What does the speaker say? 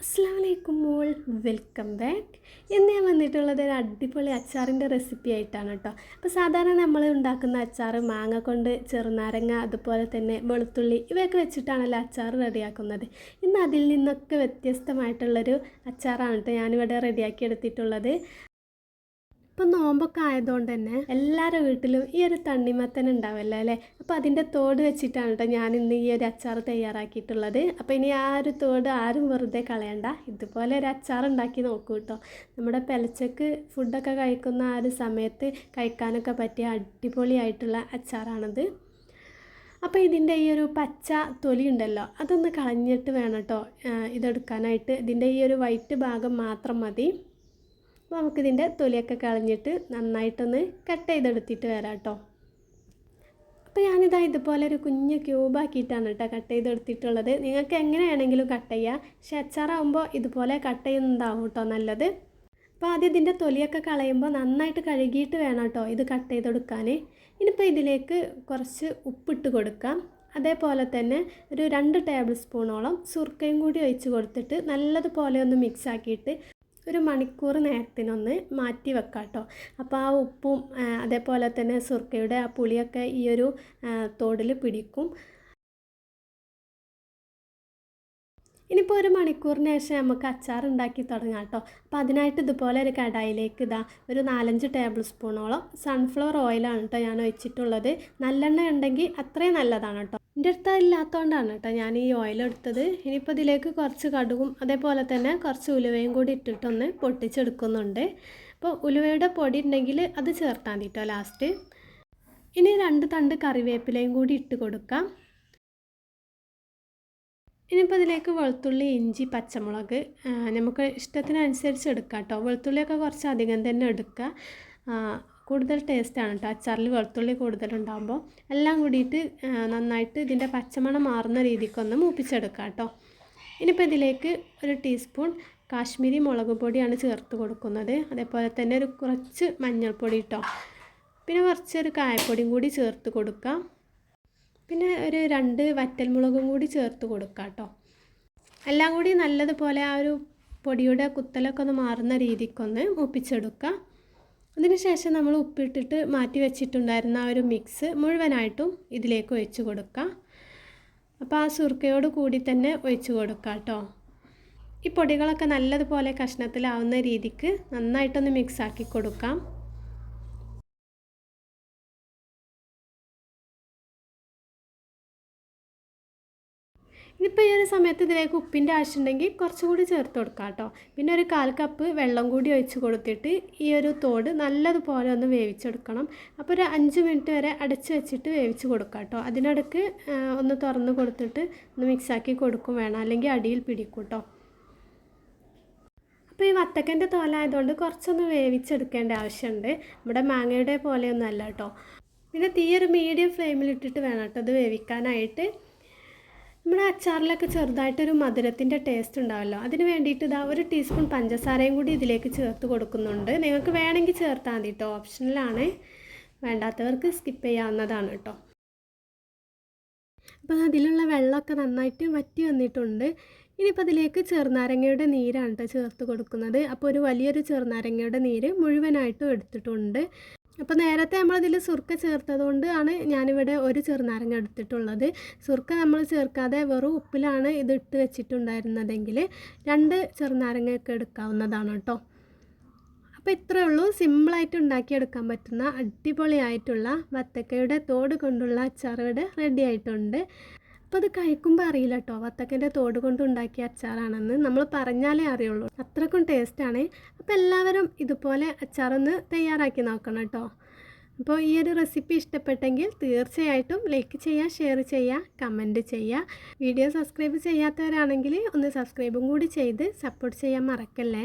അസ്സാമലൈക്കും മോൾ. Welcome back. ഇന്ന് ഞാൻ വന്നിട്ടുള്ളത് ഒരു അടിപൊളി അച്ചാറിന്റെ റെസിപ്പി ആയിട്ടാണ് കേട്ടോ. അപ്പോൾ സാധാരണ നമ്മൾ ഉണ്ടാക്കുന്ന അച്ചാർ മാങ്ങ കൊണ്ട് ചെറുനാരങ്ങ അതുപോലെ തന്നെ വെളുത്തുള്ളി ഇവയൊക്കെ വെച്ചിട്ടാണല്ലോ അച്ചാർ റെഡിയാക്കുന്നത്. ഇന്ന് അതിൽ നിന്നൊക്കെ വ്യത്യസ്തമായിട്ടുള്ളൊരു അച്ചാറാണ് കേട്ടോ ഞാനിവിടെ റെഡിയാക്കി എടുത്തിട്ടുള്ളത്. ഇപ്പം നോമ്പൊക്കെ ആയതുകൊണ്ട് തന്നെ എല്ലാവരുടെ വീട്ടിലും ഈ ഒരു തണ്ണിമത്തൻ ഉണ്ടാവല്ലോ അല്ലേ? അപ്പോൾ അതിന്റെ തോട് വെച്ചിട്ടാണ് കേട്ടോ ഞാൻ ഇന്ന് ഈ ഒരു അച്ചാർ തയ്യാറാക്കിയിട്ടുള്ളത്. അപ്പോൾ ഇനി ആ ഒരു തോട് ആരും വെറുതെ കളയണ്ട. ഇതുപോലെ ഒരു അച്ചാർ ഉണ്ടാക്കി നോക്കൂ കേട്ടോ നമ്മുടെ പെലച്ചക്ക് ഫുഡൊക്കെ കഴിക്കുന്ന ആ ഒരു സമയത്ത് കഴിക്കാനൊക്കെ പറ്റിയ അടിപൊളിയായിട്ടുള്ള അച്ചാറാണത്. അപ്പോൾ ഇതിന്റെ ഈ ഒരു പച്ച തൊലി ഉണ്ടല്ലോ അതൊന്ന് കളഞ്ഞിട്ട് വേണം കേട്ടോ ഇതെടുക്കാനായിട്ട്. ഇതിന്റെ ഈ ഒരു വൈറ്റ് ഭാഗം മാത്രം മതി. അപ്പോൾ നമുക്കിതിന്റെ തൊലിയൊക്കെ കളഞ്ഞിട്ട് നന്നായിട്ടൊന്ന് കട്ട് ചെയ്തെടുത്തിട്ട് വരാം കേട്ടോ. അപ്പോൾ ഞാനിതാ ഇതുപോലെ ഒരു കുഞ്ഞ് ക്യൂബാക്കിയിട്ടാണ് കേട്ടോ കട്ട് ചെയ്തെടുത്തിട്ടുള്ളത്. നിങ്ങൾക്ക് എങ്ങനെയാണെങ്കിലും കട്ട് ചെയ്യാം. പക്ഷേ അച്ചാറാകുമ്പോൾ ഇതുപോലെ കട്ട് ചെയ്യുന്നതാവും കേട്ടോ നല്ലത്. അപ്പോൾ ആദ്യം ഇതിന്റെ തൊലിയൊക്കെ കളയുമ്പോൾ നന്നായിട്ട് കഴുകിയിട്ട് വേണം കേട്ടോ ഇത് കട്ട് ചെയ്തെടുക്കാൻ. ഇനിയിപ്പോൾ ഇതിലേക്ക് കുറച്ച് ഉപ്പിട്ട് കൊടുക്കാം. അതേപോലെ തന്നെ ഒരു രണ്ട് ടേബിൾ സ്പൂണോളം സുർക്കയും കൂടി ഒഴിച്ച് കൊടുത്തിട്ട് നല്ലതുപോലെ ഒന്ന് മിക്സ് ആക്കിയിട്ട് ഒരു മണിക്കൂർ നേരത്തിനൊന്ന് മാറ്റി വെക്കാം കേട്ടോ അപ്പോൾ ആ ഉപ്പും അതേപോലെ തന്നെ സുർക്കയുടെ ആ പുളിയൊക്കെ ഈ ഒരു തോടിൽ പിടിക്കും. ഇനിയിപ്പോൾ ഒരു മണിക്കൂറിന് ശേഷം നമുക്ക് അച്ചാർ ഉണ്ടാക്കി തുടങ്ങാം കേട്ടോ. അപ്പോൾ അതിനായിട്ട് ഇതുപോലെ ഒരു കടായിലേക്ക് ഇതാ ഒരു നാലഞ്ച് ടേബിൾ സ്പൂണോളം സൺഫ്ലവർ ഓയിലാണ് കേട്ടോ ഞാൻ ഒഴിച്ചിട്ടുള്ളത്. നല്ലെണ്ണ ഉണ്ടെങ്കിൽ അത്രയും നല്ലതാണ് കേട്ടോ. എന്റെ അടുത്ത് ഇല്ലാത്തതുകൊണ്ടാണ് കേട്ടോ ഞാൻ ഈ ഓയിൽ എടുത്തത്. ഇനിയിപ്പോൾ ഇതിലേക്ക് കുറച്ച് കടുകും അതേപോലെ തന്നെ കുറച്ച് ഉലുവയും കൂടി ഇട്ടിട്ടൊന്ന് പൊട്ടിച്ചെടുക്കുന്നുണ്ട്. അപ്പോൾ ഉലുവയുടെ പൊടി ഉണ്ടെങ്കിൽ അത് ചേർത്താൽ മതി കേട്ടോ ലാസ്റ്റ് ഇനി രണ്ട് തണ്ട് കറിവേപ്പിലയും കൂടി ഇട്ട് കൊടുക്കാം. ഇനിയിപ്പോൾ ഇതിലേക്ക് വെളുത്തുള്ളി ഇഞ്ചി പച്ചമുളക് നമുക്ക് ഇഷ്ടത്തിനനുസരിച്ച് എടുക്കാം കേട്ടോ വെളുത്തുള്ളിയൊക്കെ കുറച്ച് അധികം തന്നെ എടുക്കുക. കൂടുതൽ ടേസ്റ്റാണ് കേട്ടോ അച്ചാറിൽ വെളുത്തുള്ളി കൂടുതലുണ്ടാകുമ്പോൾ എല്ലാം കൂടിയിട്ട് നന്നായിട്ട് ഇതിന്റെ പച്ചമണം മാറുന്ന രീതിക്കൊന്ന് മൂപ്പിച്ചെടുക്കാം കേട്ടോ ഇനിയിപ്പോൾ ഇതിലേക്ക് ഒരു ടീസ്പൂൺ കാശ്മീരി മുളക് പൊടിയാണ് ചേർത്ത് കൊടുക്കുന്നത്. അതേപോലെ തന്നെ ഒരു കുറച്ച് മഞ്ഞൾപ്പൊടി കേട്ടോ പിന്നെ കുറച്ചൊരു കായപ്പൊടിയും കൂടി ചേർത്ത് കൊടുക്കാം. പിന്നെ ഒരു രണ്ട് വറ്റൽമുളകും കൂടി ചേർത്ത് കൊടുക്കാം കേട്ടോ എല്ലാം കൂടി നല്ലതുപോലെ ആ ഒരു പൊടിയുടെ കുത്തലൊക്കെ ഒന്ന് മാറുന്ന രീതിക്കൊന്ന് മൂപ്പിച്ചെടുക്കാം. അതിനുശേഷം നമ്മൾ ഉപ്പിട്ടിട്ട് മാറ്റി വെച്ചിട്ടുണ്ടായിരുന്ന ആ ഒരു മിക്സ് മുഴുവനായിട്ടും ഇതിലേക്ക് ഒഴിച്ചു കൊടുക്കാം അപ്പോൾ ആ സുർക്കയോട് കൂടി തന്നെ ഒഴിച്ചു കൊടുക്കാം കേട്ടോ ഈ പൊടികളൊക്കെ നല്ലതുപോലെ കഷ്ണത്തിലാവുന്ന രീതിക്ക് നന്നായിട്ടൊന്ന് മിക്സ് ആക്കി കൊടുക്കാം. ഇതിപ്പോൾ ഈ ഒരു സമയത്ത് ഇതിലേക്ക് ഉപ്പിന്റെ ആവശ്യമുണ്ടെങ്കിൽ കുറച്ചുകൂടി ചേർത്ത് കൊടുക്കാം കേട്ടോ. പിന്നെ ഒരു കാൽ കപ്പ് വെള്ളം കൂടി ഒഴിച്ച് കൊടുത്തിട്ട് ഈ ഒരു തോട് നല്ലതുപോലെ ഒന്ന് വേവിച്ചെടുക്കണം അപ്പോൾ ഒരു അഞ്ച് മിനിറ്റ് വരെ അടച്ച് വെച്ചിട്ട് വേവിച്ച് കൊടുക്കാം കേട്ടോ. അതിനിടക്ക് ഒന്ന് തുറന്ന് കൊടുത്തിട്ട് ഒന്ന് മിക്സാക്കി കൊടുക്കും വേണം. അല്ലെങ്കിൽ അടിയിൽ പിടിക്കും കേട്ടോ. അപ്പോൾ ഈ വത്തക്കന്റെ തോലായതുകൊണ്ട് കുറച്ചൊന്ന് വേവിച്ചെടുക്കേണ്ട ആവശ്യമുണ്ട്. നമ്മുടെ മാങ്ങയുടെ പോലെയൊന്നും അല്ല കേട്ടോ. പിന്നെ തീ ഒരു മീഡിയം ഫ്ലെയിമിലിട്ടിട്ട് വേണം കേട്ടോ അത് വേവിക്കാനായിട്ട്. നമ്മുടെ അച്ചാറിലൊക്കെ ചെറുതായിട്ടൊരു മധുരത്തിന്റെ ടേസ്റ്റ് ഉണ്ടാവല്ലോ. അതിന് വേണ്ടിയിട്ട് ഇതാ ഒരു ടീസ്പൂൺ പഞ്ചസാരയും കൂടി ഇതിലേക്ക് ചേർത്ത് കൊടുക്കുന്നുണ്ട്. നിങ്ങൾക്ക് വേണമെങ്കിൽ ചേർത്താൽ മതി കേട്ടോ ഓപ്ഷനിലാണ് വേണ്ടാത്തവർക്ക് സ്കിപ്പ് ചെയ്യാവുന്നതാണ് കേട്ടോ അപ്പോൾ അതിലുള്ള വെള്ളമൊക്കെ നന്നായിട്ട് വറ്റി വന്നിട്ടുണ്ട്. ഇനിയിപ്പോൾ അതിലേക്ക് ചെറുനാരങ്ങയുടെ നീരാണ് കേട്ടോ ചേർത്ത് കൊടുക്കുന്നത്. അപ്പോൾ ഒരു വലിയൊരു ചെറുനാരങ്ങയുടെ നീര് മുഴുവനായിട്ടും എടുത്തിട്ടുണ്ട്. അപ്പോൾ നേരത്തെ നമ്മളിതിൽ സുർക്ക ചേർത്തതുകൊണ്ട് ആണ് ഞാനിവിടെ ഒരു ചെറുനാരങ്ങ എടുത്തിട്ടുള്ളത്. സുർക്ക നമ്മൾ ചേർക്കാതെ വെറും ഉപ്പിലാണ് ഇത് ഇട്ട് വെച്ചിട്ടുണ്ടായിരുന്നതെങ്കിൽ രണ്ട് ചെറുനാരങ്ങയൊക്കെ എടുക്കാവുന്നതാണ് കേട്ടോ. അപ്പോൾ ഇത്രയേ ഉള്ളൂ. സിമ്പിളായിട്ട് ഉണ്ടാക്കിയെടുക്കാൻ പറ്റുന്ന അടിപൊളിയായിട്ടുള്ള വത്തക്കയുടെ തോട് കൊണ്ടുള്ള അച്ചാർ ഇവിടെ റെഡി ആയിട്ടുണ്ട്. അപ്പോൾ അത് കഴിക്കുമ്പോൾ അറിയില്ല കേട്ടോ വത്തക്കന്റെ തോട് കൊണ്ട് ഉണ്ടാക്കിയ അച്ചാറാണെന്ന് നമ്മൾ പറഞ്ഞാലേ അറിയുള്ളൂ. അത്രക്കും ടേസ്റ്റാണ് അപ്പോൾ എല്ലാവരും ഇതുപോലെ അച്ചാറൊന്ന് തയ്യാറാക്കി നോക്കണം കേട്ടോ അപ്പോൾ ഈ ഒരു റെസിപ്പി ഇഷ്ടപ്പെട്ടെങ്കിൽ തീർച്ചയായിട്ടും ലൈക്ക് ചെയ്യുക ഷെയർ ചെയ്യുക കമന്റ് ചെയ്യുക വീഡിയോ സബ്സ്ക്രൈബ് ചെയ്യാത്തവരാണെങ്കിൽ ഒന്ന് സബ്സ്ക്രൈബും കൂടി ചെയ്ത് സപ്പോർട്ട് ചെയ്യാൻ മറക്കല്ലേ?